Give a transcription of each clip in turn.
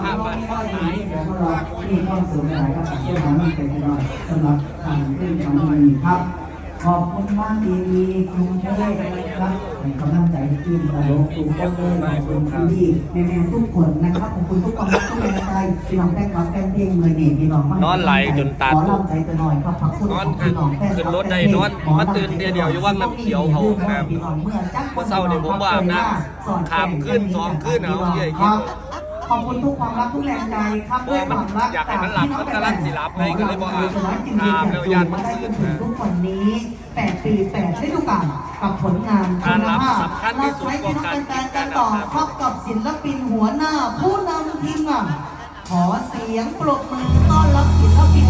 ภาพบ้านข้อไหนมีความสูงหลายครับที่ทำให้เป็นไปได้สำหรับการขึ้นครั้งนี้ครับ ขอบคุณมากดีมีกรุงเทพนะครับให้กำลังใจที่ขึ้นตลกกรุงเทพขอบคุณพี่แม่แม่ทุกคนนะครับขอบคุณทุกกำลังทุกแรงใจพี่น้องแฟนคลับแฟนเพลงเลยนี่พี่น้องนอนไหลจนตาขอตุ่มลำใจไปหน่อยครับขอบคุณนอนขึ้นขึ้นรถได้นอนมาตื่นเดียวเดียวอยู่วังน้ำเขียวเขาครับเมื่อเช้านี่ผมว่าอาบน้ำขามขึ้นสองขึ้นเอาเรื่อยๆครับ ขอบคุณทุกความรักทุกแรงใจครับโอ้ยมันอยากให้มันหลับมันกำลังสิหลับไงก็เลยบอกอาบอาบแล้วญาติมันได้ตื่จนนถึงทุกวันนี้แปดปีแปดฤดูกาลกับผลงานการรับณภพสำคัญที่สุดเราใช้ของที่การน้องแฟนๆกันต่อพบกับศิลปินหัวหน้า ผู้นำทีมงานขอเสียงปรบมือต้อนรับศิลปิน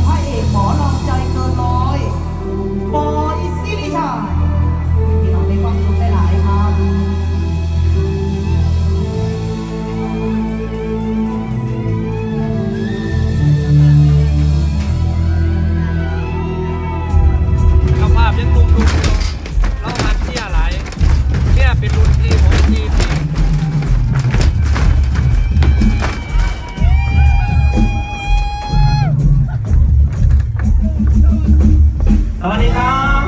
วัสดีครับ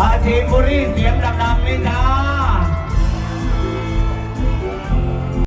อาชีพบุรีเสียงดังๆนี่จ้า